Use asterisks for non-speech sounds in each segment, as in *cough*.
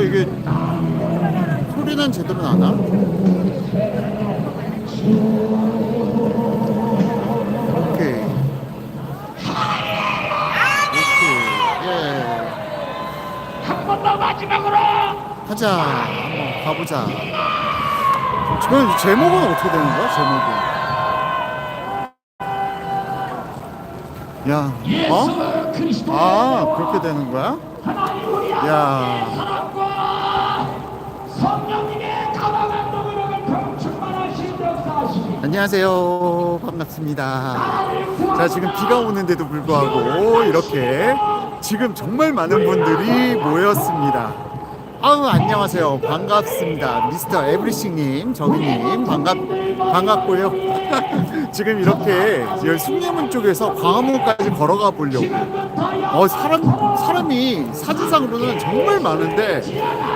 어 이게 소리는 제대로 나나? 오케이. 예. 한 번 더 마지막으로 하자. 한번 가보자. 저 제목은 어떻게 되는 거야? 제목은? 야, 어? 아, 그렇게 되는 거야? 야. 안녕하세요. 반갑습니다. 자, 지금 비가 오는데도 불구하고 이렇게 지금 정말 많은 분들이 모였습니다. 아우, 안녕하세요. 반갑습니다. 미스터 에브리싱님, 정희님, 반갑, 반갑고요. *laughs* 지금 이렇게 숭례문 쪽에서 광화문까지 걸어가 보려고. 어, 사람, 사람이 사진상으로는 정말 많은데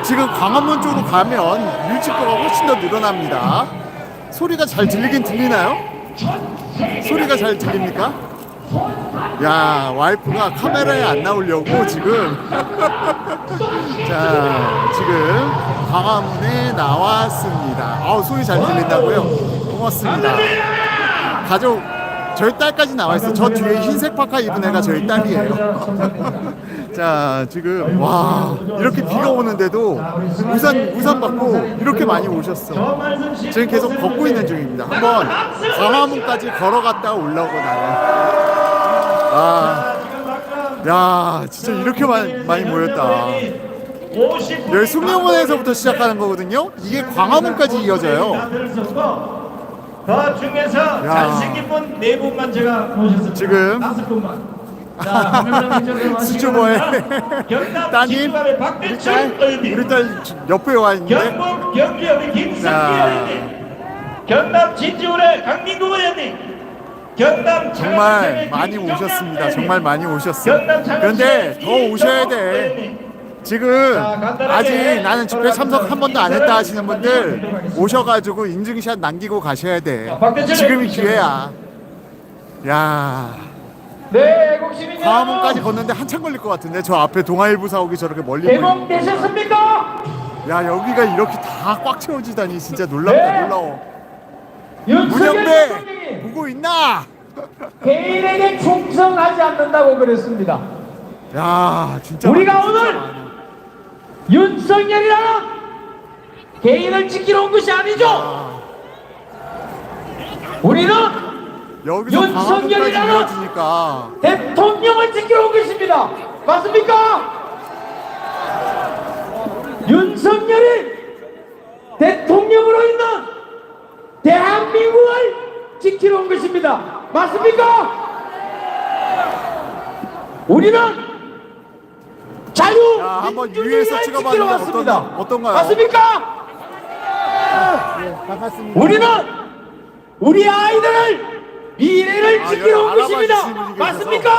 지금 광화문 쪽으로 가면 밀집도가 훨씬 더 늘어납니다. 소리가 잘 들리긴 들리나요? 소리가 잘 들립니까? 야 와이프가 카메라에 안 나오려고 지금 *laughs* 자 지금 광화문에 나왔습니다. 아우 소리 잘 들린다고요? 고맙습니다. 가족 저희 딸까지 나와 있어. 저 뒤에 흰색 파카 입은 애가 저희 딸이에요. 자 지금 와 이렇게 비가 오는데도 우산 우산 받고 이렇게 많이 오셨어. 지금 계속 걷고 있는 중입니다. 한번 광화문까지 걸어갔다 올라오고 나는 아, 야 진짜 이렇게 많이, 많이 모였다. 여기 숭례문에서부터 시작하는 거거든요. 이게 광화문까지 이어져요. 그 중에서 야. 잘생긴 분 네 분만 제가 모셨습니다. 지금. 다섯 분만. *laughs* 수줍어해. 경남 따님, 우리 딸, 의원님, 우리 딸 옆에 와 있는데. 경북 경기의 자. 의원님, 경남 진주울의 강민구 의원님, 경남 정말 많이 오셨습니다. 정말 많이 오셨어. 경남 창원시의 그런데 더 오셔야 돼. 지금 아직 나는 집회 참석 한 번도 안 했다 하시는 분들. 오셔가지고 인증샷 남기고 가셔야 돼. 지금이. 기회야. 야, 네, 광화문까지 걷는데 한참 걸릴 것 같은데 저 앞에 동아일보 사옥이 저렇게 멀리 보이고. 대목 되셨습니까? 야 여기가 이렇게 다 꽉 채워지다니 진짜 놀랍다 네. 놀라워. 문영배 보고 있나? 개인에게 충성하지 않는다고 그랬습니다. 야 진짜. 우리가 오늘. 윤석열이라는 개인을 지키러 온 것이 아니죠. 아, 우리는 윤석열이라는 대통령을 지키러 온 것입니다. 맞습니까? 윤석열이 대통령으로 있는 대한민국을 지키러 온 것입니다. 맞습니까? 우리는 자유 야, 한번 민주주의를 지키러 찍어봤는데 왔습니다. 어떤- 어떤가요? 맞습니까? 반갑습니다. 우리는 우리 아이들을 미래를 아, 지키러 온 여기 것입니다. 알아봐 주시는 분이. 맞습니까?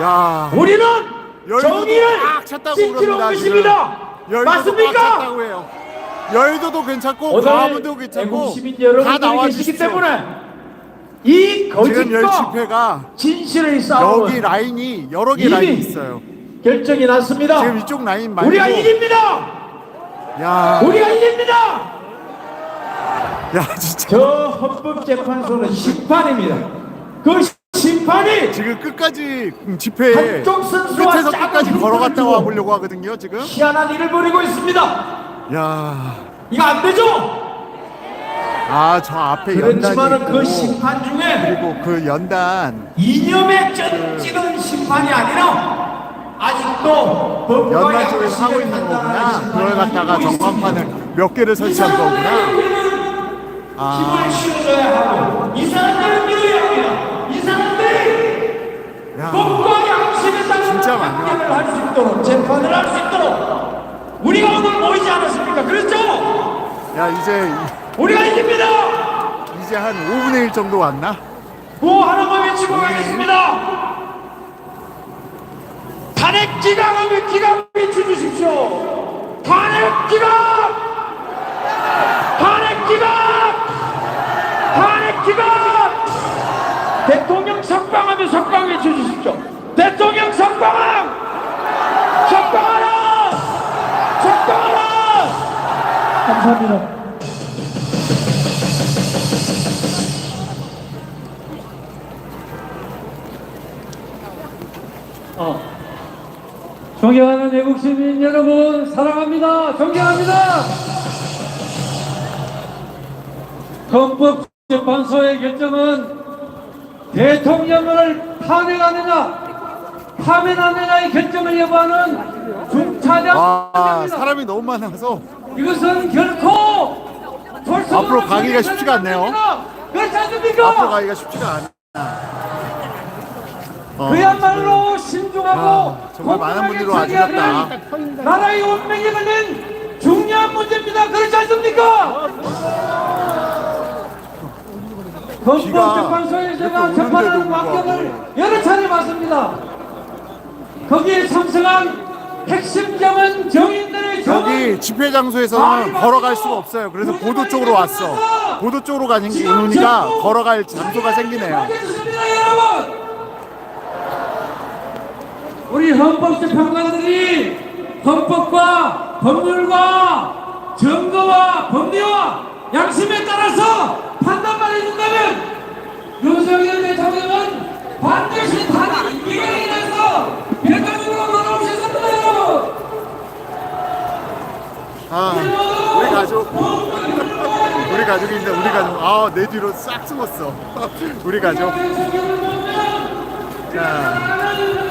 야 우리는 정의를 꽉 찼다고 지키러 온 그럽니다, 것입니다. 꽉 맞습니까? 찼다고 해요. 여의도도 괜찮고 오늘 광화문도 괜찮고 시민 다 여러분들이 나와 계시기. 때문에 이 지금 거짓과 집회가 진실의 여기 싸움은 라인이 여러 개 라인이 있어요. 결정이 났습니다. 지금 이쪽 라인 말고 우리가 이깁니다. 야, 우리가 이깁니다. 야 진짜 저 헌법재판소는 심판입니다. 그 심판이 지금 끝까지 집회에 한쪽 선수와 끝에서 짝을 끝까지 걸어갔다 주고. 와 보려고 하거든요. 지금 희한한 일을 벌이고 있습니다. 야, 이거 안 되죠? 아 저 앞에 그렇지만은 연단이 그 심판 중에 그리고 그 연단 이념에 쩌지는 심판이 아니라 아직도 법과 연단 쪽에서 하고 있는 거구나. 그걸 갖다가 전광판을 몇 개를 설치한 거구나. 아, 힘을 실어줘야 하고 이 사람들을 믿어야 합니다. 이 사람들이 야, 법과 양심에 진짜 많이 판결을 할 수 있도록 재판을 할 수 있도록 우리가 오늘 모이지 않았습니까? 그렇죠? 야 이제 우리가 이깁니다. 이제 한 5분의 1 정도 왔나? 뭐 하나만 외치고 가겠습니다. 탄핵 기각하면 기각 외쳐주십시오. 탄핵 기각! 탄핵 기각! 탄핵 기각! 대통령 석방하면 석방 외쳐주십시오. 대통령 석방! 석방하라! 감사합니다. 존경하는 외국 시민 여러분 사랑합니다. 존경합니다. 헌법재판소의 결정은 대통령을 탄핵하느냐 파면하느냐의 결정을 여부하는 중차장 와 결정입니다. 사람이 너무 많아서 이것은 결코 앞으로 가기가 쉽지가 않네요. 그렇지 않습니까? 앞으로 가기가 쉽지가 않아. 어, 그야말로 신중하고 아, 정말 많은 분들이 와주셨다. 나라의 운명에 걸린 중요한 문제입니다. 그렇지 않습니까? 헌법재판소에 제가 재판하는. 왕경을 여러 차례 봤습니다. 거기에 참석한 핵심점은 정인들의 정은 집회 장소에서는 걸어갈 수가 없어요. 그래서 보도 쪽으로 왔어. 보도 쪽으로 가는 게 오니까 걸어갈 장소가 생기네요. 알겠습니다, 여러분. 우리 헌법재판관들이 헌법과 법률과 증거와 법리와 양심에 따라서 판단만 해준다면 윤석열 대통령은 반드시 단일 이기에 인해서 대통령으로 돌아오실 겁니다, 여러분. 아, 우리 가족. 우리 가족인데 우리 가족. 아, 내 뒤로 싹 숨었어. *laughs* 우리 가족. 자.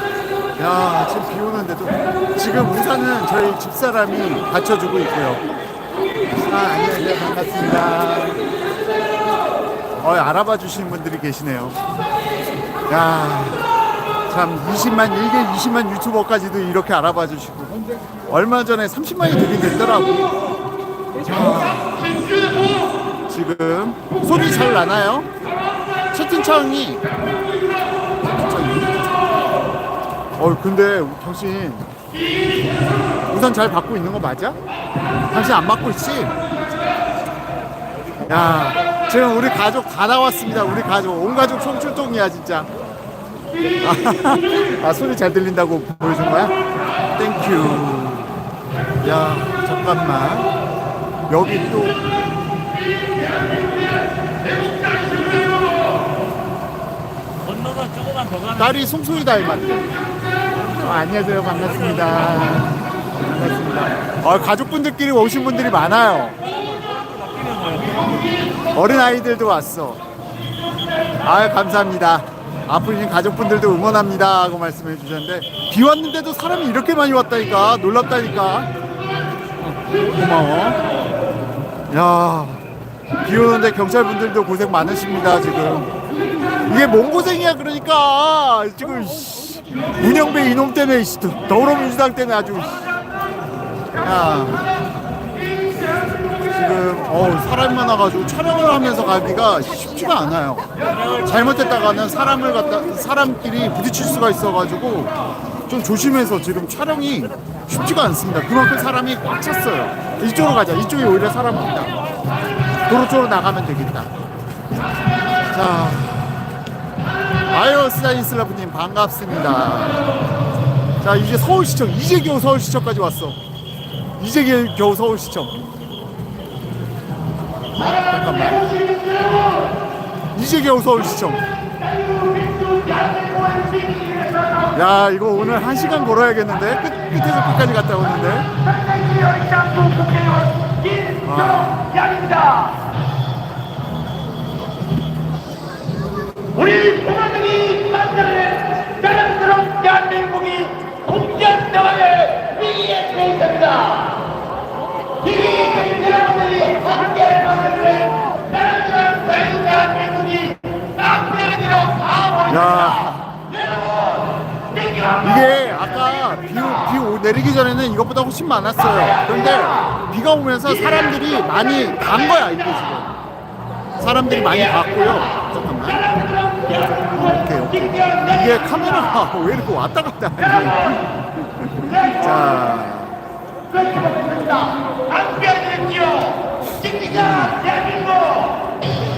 야, 지금 비 오는데도 지금 우산은 저희 집사람이 받쳐주고 있고요. 아, 안녕하세요. 반갑습니다. 어, 알아봐 주시는 분들이 계시네요. 야, 참 20만 일개 20만 유튜버까지도 이렇게 알아봐 주시고 얼마 전에 30만이 되긴 됐더라고. 자, 지금 소리 잘 나나요? 채팅창이 어 근데 당신 우산 잘 받고 있는 거 맞아? 당신 안 받고 있지? 야 지금 우리 가족 다 나왔습니다 우리 가족 온 가족 총출동이야 진짜 *laughs* 아, 소리 잘 들린다고 보여준 거야? 땡큐 야 잠깐만 여기 또 건너가 조금만 더 가면 딸이 송소희 닮았대. 어, 안녕하세요. 반갑습니다. 반갑습니다. 어, 가족분들끼리 오신 분들이 많아요. 어린 아이들도 왔어. 아 감사합니다. 앞으로 있는 가족분들도 응원합니다 하고 말씀해 주셨는데 비 왔는데도 사람이 이렇게 많이 왔다니까 놀랍다니까 어, 고마워 야 비 오는데 경찰분들도 고생 많으십니다 지금 이게 뭔 고생이야 그러니까 지금 씨, 문영배 이놈 때문에 더불어민주당 때문에 아주 씨. 야. 지금 어 사람이 많아가지고 촬영을 하면서 가기가 쉽지가 않아요. 잘못했다가는 사람을 갖다 사람끼리 부딪힐 수가 있어가지고 좀 조심해서 지금 촬영이 쉽지가 않습니다. 그만큼 사람이 꽉 찼어요. 이쪽으로 가자. 이쪽이 오히려 사람 많다. 도로 쪽으로 나가면 되겠다. 자 아유 스타인슬라브님 반갑습니다. 자 이제 서울시청 이제 겨우 서울시청까지 왔어. 이제 겨- 겨우 서울시청. 잠깐만. 이제 겨우 서울시청. 야 이거 오늘 한 시간 걸어야겠는데 끝 끝에서 끝까지 갔다 오는데. 우리 부모님이 만드는 자랑스러운 대한민국이 국제사회의 위기에 처해 있습니다. 이 여러분들이 함께 만드는 자랑스러운 대한민국이 하고 야 이게 아까 비, 오- 비 오- 내리기 전에는 이것보다 훨씬 많았어요. 그런데 비가 오면서 사람들이 많이 간 거야 이게 지금. 사람들이 많이 갔고요. 잠깐만. 이렇게 이렇게. 이게 카메라가 *laughs* 왜 이렇게 왔다 갔다 하니? 자.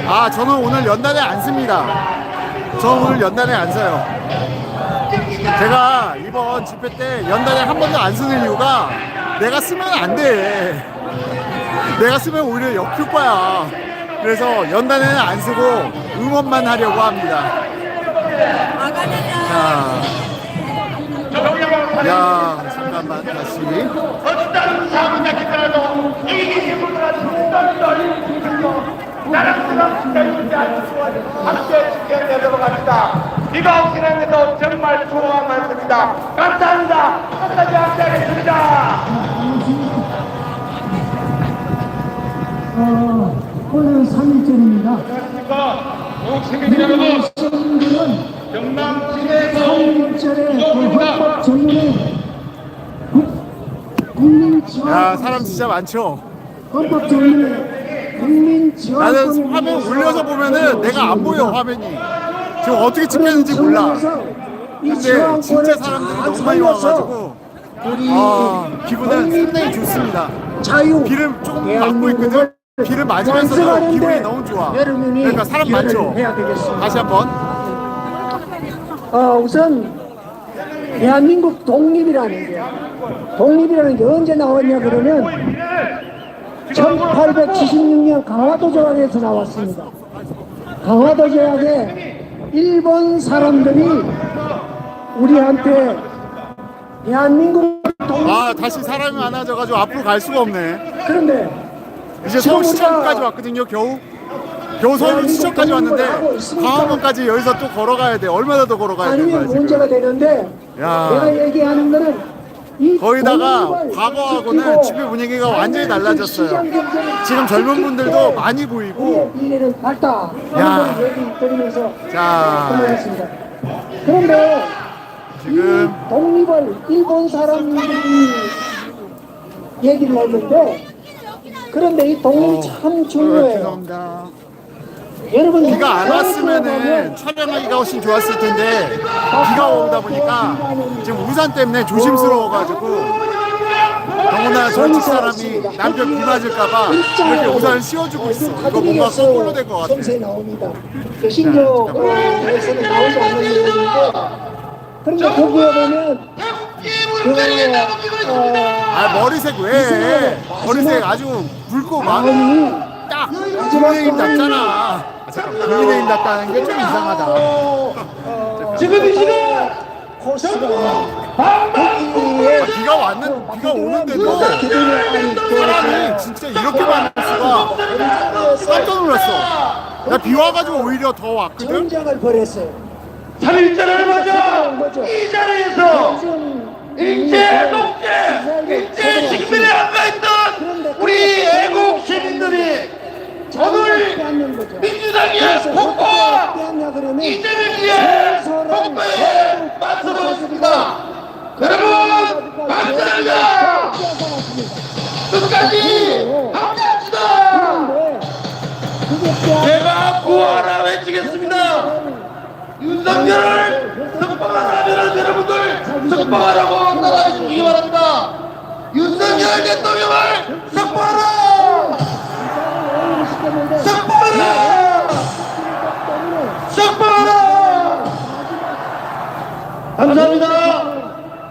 아 저는 오늘 연단에 안 씁니다. 저는 오늘 연단에 안 써요. 제가 이번 집회 때 연단에 한 번도 안 쓰는 이유가 내가 쓰면 안 돼. 내가 쓰면 오히려 역효과야. 그래서 연단에는 안 쓰고 응원만 하려고 합니다. 자, 야, 잠깐만 다시. 함께 합니다. 비가 오긴 했는데도 정말 수고가 많습니다. 감사합니다. 끝까지 함께 하겠습니다. 어, 오늘 3일절입니다. 시민 여러분, 시민들은 경남시에서 3일절에 그 헌법 정문에 국- 국민 야, 지원 사람 진짜 많죠. 헌법 정문에 국민 지원 나는 화면 올려서 보면은 내가 안 보여 화면이. 지금 어떻게 찍혔는지 몰라. 근데 진짜 사람들이 너무 많이 와가지고 우리 아, 기분은 상당히 좋습니다. 자유 비를 조금 맞고 있거든. 비를 맞으면서도 기분이 너무 좋아. 그러니까 사람 많죠. 해야 되겠습니다. 다시 한번. 어, 우선 대한민국 독립이라는 게 독립이라는 게 언제 나왔냐 그러면 1876년 강화도 조약에서 나왔습니다. 강화도 조약에 일본 사람들이 우리한테 대한민국 독립 아 다시 사람이 많아져가지고 앞으로 갈 수가 없네. 그런데 이제 서울 시청까지 왔거든요. 겨우. 겨우 서울 시청까지 왔는데 광화문까지 여기서 또 걸어가야 돼. 얼마나 더 걸어가야 돼? 아니면 문제가 되는데 야. 내가 얘기하는 거는 이 거기다가 과거하고는 지키고 집회 분위기가 완전히 달라졌어요. 시장 지금 젊은 분들도 때 많이 보이고. 우리의 미래는 밝다. 야. 얘기 드리면서 자, 끝내겠습니다. 그런데 지금 이 독립을 일본 사람들이 얘기를 했는데 그런데 이 독립이 어, 참 중요해요. 죄송합니다. 여러분 비가 안 왔으면은 촬영하기가 훨씬 좋았을 텐데 비가 오다 보니까 지금 우산 때문에 조심스러워가지고 더구나 저 집사람이 남편 비 맞을까봐 이렇게 우산을 씌워주고 있어. 이거 뭔가 거꾸로 된 것 같아. 점세 나옵니다. 그 신조에서는 나오지 않는 내용인데 그런데 거기에 보면 그 어, 아 머리색 왜? 머리색 아주 붉고 막 마음이 딱 국민의힘. 아, 잠깐 국민의힘 같다는 게 좀 이상하다. 지금 이 시간 코스가 거기에 비가 왔는 비가 오는데도 사람이 진짜 이렇게 많을 수가 깜짝 놀랐어. 나 비 와가지고 오히려 더 왔거든. 전쟁을 벌였어요. 3일절을 맞아. 이 자리에서 일제 독재, 일제 식민에 안가있던 우리 애국 시민들이 오늘 민주당의 폭포와 이재명의 폭포에 맞서봤습니다. 여러분 감사합니다. 끝까지 함께합시다. 제가 구하라 외치겠습니다. 윤석열을 석방하라면 여러분들 석방하라고 따라해 주시기 바랍니다. 윤석열 대통령을 석방하라! 석방하라! 석방하라! 감사합니다.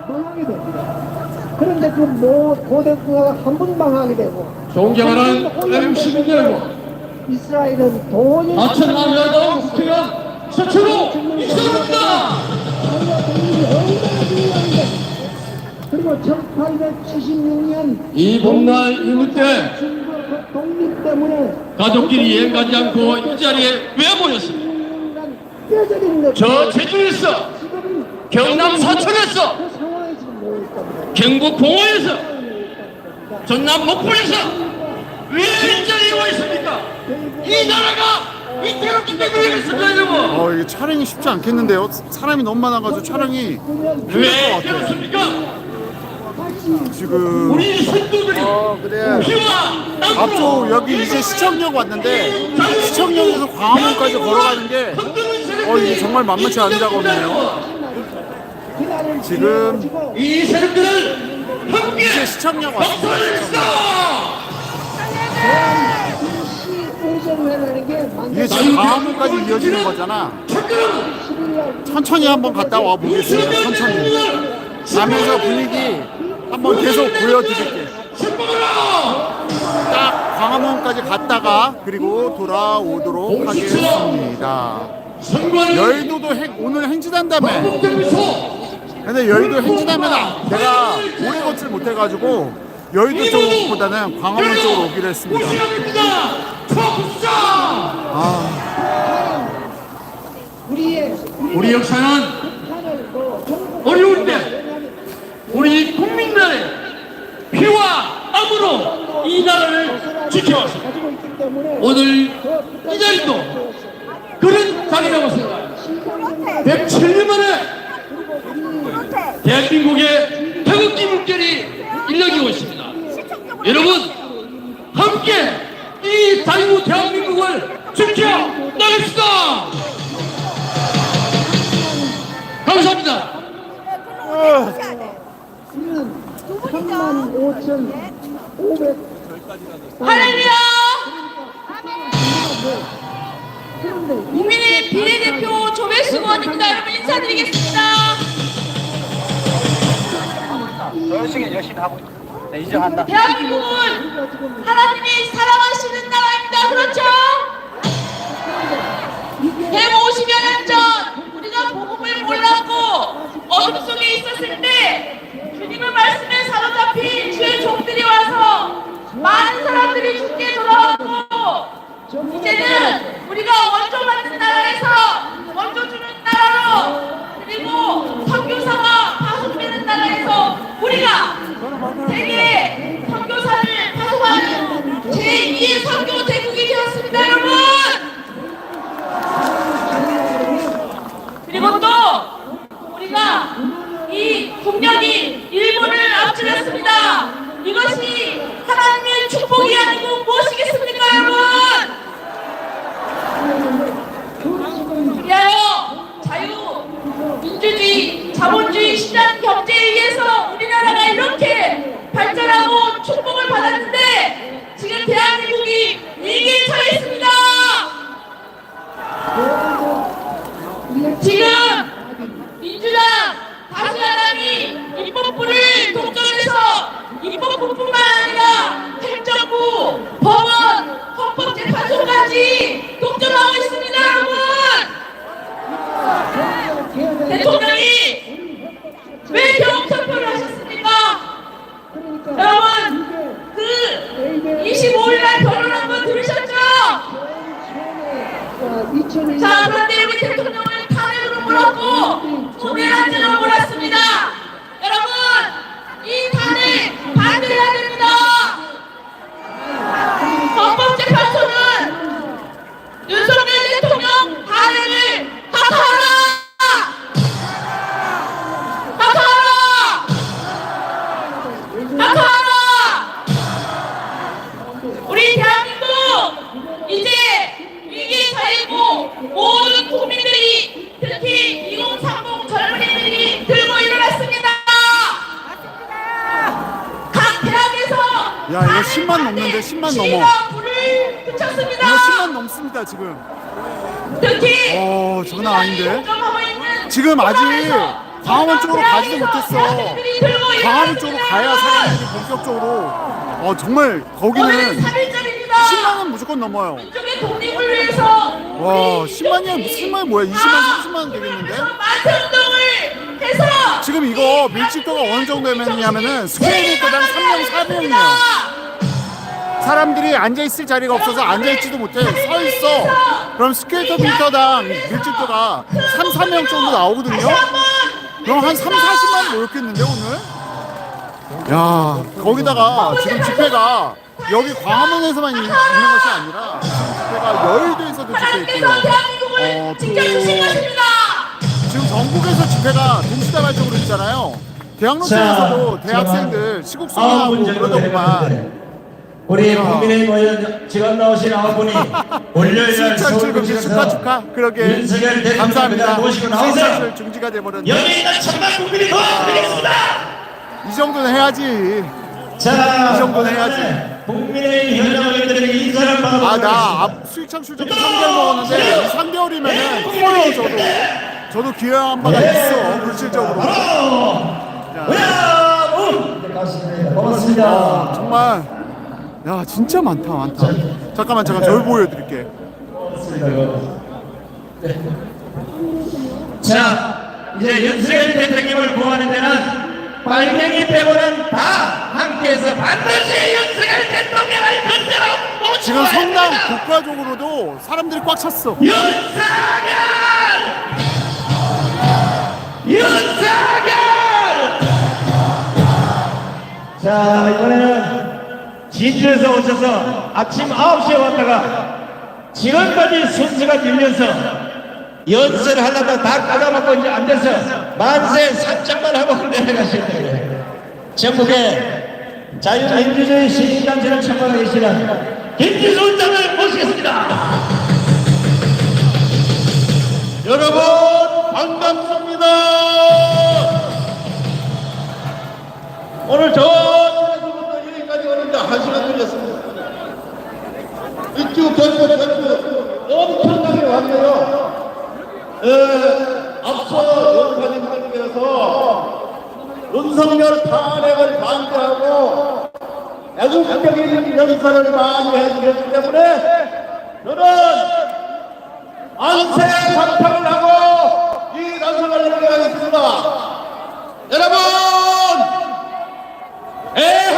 망하게 됩니다. 그런데 그 모, 고대국가가 한 번 망하게 되고 존경하는 MC 여러분 이스라엘은 도저히 아천남여도 국회의원 최초로 이사합니다 그리고 1876년 이 봄날 이브 때 중국 독립 때문에 가족끼리 여행 가지 않고 이 자리에 왜 모였습니까? 것저 제주에서 경남 사천에서 그 상황에 지금 놓여 있답니다. 경북 공호에서 전남 목포에서 왜 이 자리에 와 있습니까? 이 나라가 어 이게 촬영이 쉽지 않겠는데요. 사람이 너무 많아가지고 촬영이 왜 힘들 것 같아. 그렇습니까? 지금 우리 선조들이 어 그래. 피와 땀으로 앞쪽 여기 이제 시청역 왔는데 시청역에서 광화문까지 걸어가는 게 어, 이게 정말 만만치 않은 작업이네요. 지금 이 세력들을 함께 이제 시청역 왔습니다. 이게 지금 광화문까지 이어지는 거잖아. 천천히 한번 갔다 와 보겠습니다. 천천히. 가면서 분위기 한번 계속 보여드릴게. 딱 광화문까지 갔다가 그리고 돌아오도록 하겠습니다. 여의도도 행- 오늘 행진한다며. 근데 여의도 행진하면 내가 오래 걷질 못해가지고 여의도 쪽보다는 광화문 쪽으로 오기로 했습니다. 우리의 우리 역사는 어려운데 우리 국민들의 피와 땀으로 이 나라를 지켜왔습니다. 오늘 이 자리도 그런 자리라고 생각합니다. 107년 만에 대한민국의 태극기 물결이 일렁이고 있습니다. 여러분 함께 이 자유 대한민국을 지켜 나갑시다. 감사합니다. 우리는 3만 5천 500 할렐루야! 국민의 비례대표 조배수 의원입니다. 여러분 인사드리겠습니다. 대한민국은 하나님이 사랑하시는 나라입니다. 그렇죠? 150여 년 전 우리가 복음을 몰랐고 어둠 속에 있었을 때 주님의 말씀에 사로잡힌 주의 종들이 와서 많은 사람들이 죽게 돌아왔고 이제는 우리가 원조 받는 나 제2의 선교 대국이 되었습니다 여러분! 그리고 또 우리가 이 국년이 일본을 앞질렀습니다. 이것이 하나님의 축복이 아니고 무엇이겠습니까 지금 아직 광화문 쪽으로 가지도 못했어. 광화문. 쪽으로 가야 사람들이 본격적으로. 어 정말 거기는 3일절입니다. 10만은 무조건 넘어요. 와 10만이야 10만 뭐야 20만 30만 되겠는데? 만세 운동을 해서 지금 이거 밀집도가 어느 정도냐면은 스퀘어미터당 3명 4명이에요. 사람들이 앉아 있을 자리가 없어서 앉아 있지도 못해 서 있어. 그럼 스퀘어 미터당 밀집도가 3, 4명 정도 나오거든요. 그럼 한 3, 40만 모였겠는데 오늘? 야 거기다가 지금 집회가 여기 광화문에서만 있는 것이 아니라 집회가 여의도에서도 집회 있고요. 어, 또 것입니다. 지금 전국에서 집회가 동시다발적으로 있잖아요. 대학로층에서도 자, 대학생들 시국 정도 그러더구만. 우리 국민의힘 의원 지금 나오신 아홉 분이 *laughs* 월요일 날 서울 축하 구치소에서 축하. 그러게 윤석열 대통령을 감사합니다. 모시고 나와서 신천출 중지가 돼버렸네. 여기 있는 천만 국민이 도와드리겠습니다. 이 정도는 해야지. 자, 이 정도는 해야지. 국민의힘 현장 의원들에게 인사를 아 받아보도록 나 하겠습니다. 앞 수익창 출전도 3개월 먹었는데 이 3개월이면은 커요 저도. 저도 기여한 바가 있어 물질적으로. 야, 오! 고맙습니다. 정말 야 진짜 많다 많다 잠깐만 잠깐 저를 보여드릴게 자, 이제 윤석열 대통령을 구하는 데는 빨갱이 빼고는 다 함께해서 반드시 윤석열 대통령을 건드려 지금 성남 국가적으로도 사람들이 꽉 찼어 윤석열! 윤석열! 자, 이번에는 진주에서 오셔서 아침 9시에 왔다가 지금까지 순서가 밀려서 연설을 하려다 다 까다먹고 이제 안 돼서 만세 산장만 하고 내려가시는. 전국에 자유민주주의 시민단체를 참가하고 계시는 김지수 원장을 모시겠습니다. 여러분 반갑습니다. 오늘 저쪽부터 여기까지 오는데 한 시간 걸렸습니다. 이쪽 전부 전부 엄청나게 왔네요. 에, 앞서 연사님들께서 윤석열 탄핵을 반대하고 애국적인 연설을 많이 해주셨기 때문에 저는 안세 상탕을 하고 이 난성을 열어가겠습니다. 여러분, 대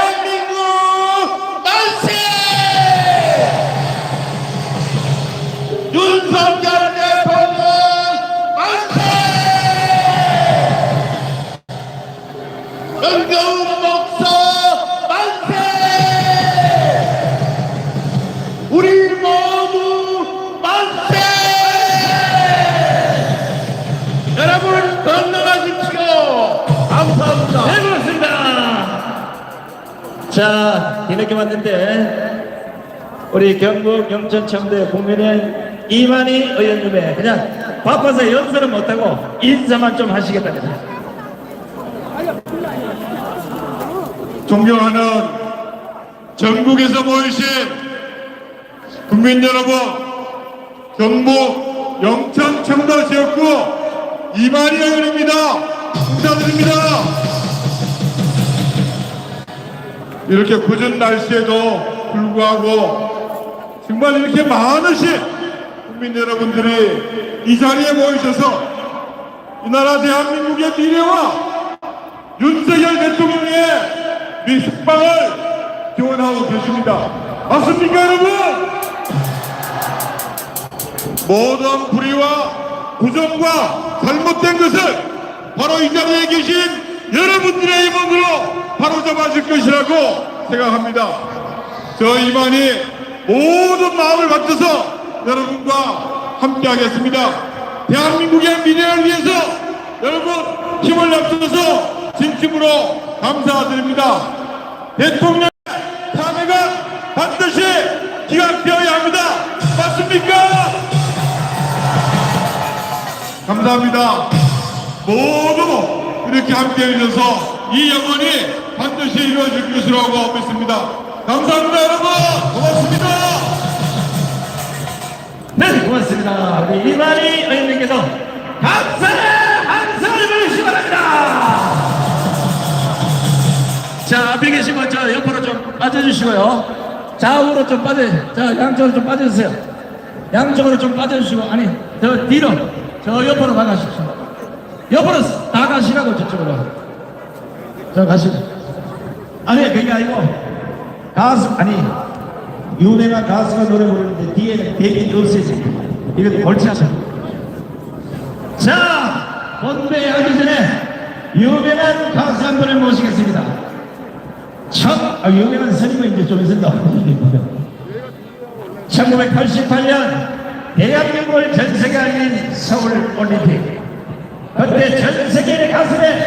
자, 뒤늦게 왔는데, 우리 경북 영천청대 국민의 이만희 의원님의 그냥 바빠서 연설은 못하고 인사만 좀 하시겠답니다. 존경하는 전국에서 모이신 국민 여러분, 경북 영천 청도 지역구 이만희 의원입니다. 인사드립니다. 이렇게 굳은 날씨에도 불구하고 정말 이렇게 많으신 국민 여러분들이 이 자리에 모이셔서 이 나라 대한민국의 미래와 윤석열 대통령의 미 숙방을 기원하고 계십니다. 맞습니까, 여러분? 모든 불의와 부정과 잘못된 것을 바로 이 자리에 계신 여러분들의 힘으로 바로 잡아줄 것이라고 생각합니다. 저 이만희 모든 마음을 바쳐서 여러분과 함께 하겠습니다. 대한민국의 미래를 위해서 여러분 힘을 합쳐서 진심으로 감사드립니다. 대통령 탄핵은 반드시 기각되어야 합니다. 맞습니까? 감사합니다. 모두 이렇게 함께 해 주셔서 이 영원이 반드시 이루어질 것이라고 믿습니다. 감사합니다, 여러분. 고맙습니다. 네, 고맙습니다. 우리 이만희 의원님께서 감사의 한성을 보내주시기 바랍니다. 자, 앞에 계신 분, 저 옆으로 좀 빠져주시고요. 좌우로 좀 빠져, 자, 양쪽으로 좀 빠져주세요. 양쪽으로 좀 빠져주시고, 아니, 저 뒤로, 저 옆으로 나가십시오. 옆으로 나가시라고 저쪽으로. 저 가시고. 아니, 그게 아니고, 가수, 아니, 유명한 가수가 노래 부르는데 뒤에는 대기 없애지. 이거 않아. 자, 본배하기 전에 유명한 가수 한 분을 모시겠습니다. 첫, 아, 유명한 스님은 이제 좀 있습니다. 1988년 *laughs* 대한민국을 전 세계에 알린 서울 올림픽. 그때 전 세계의 가슴에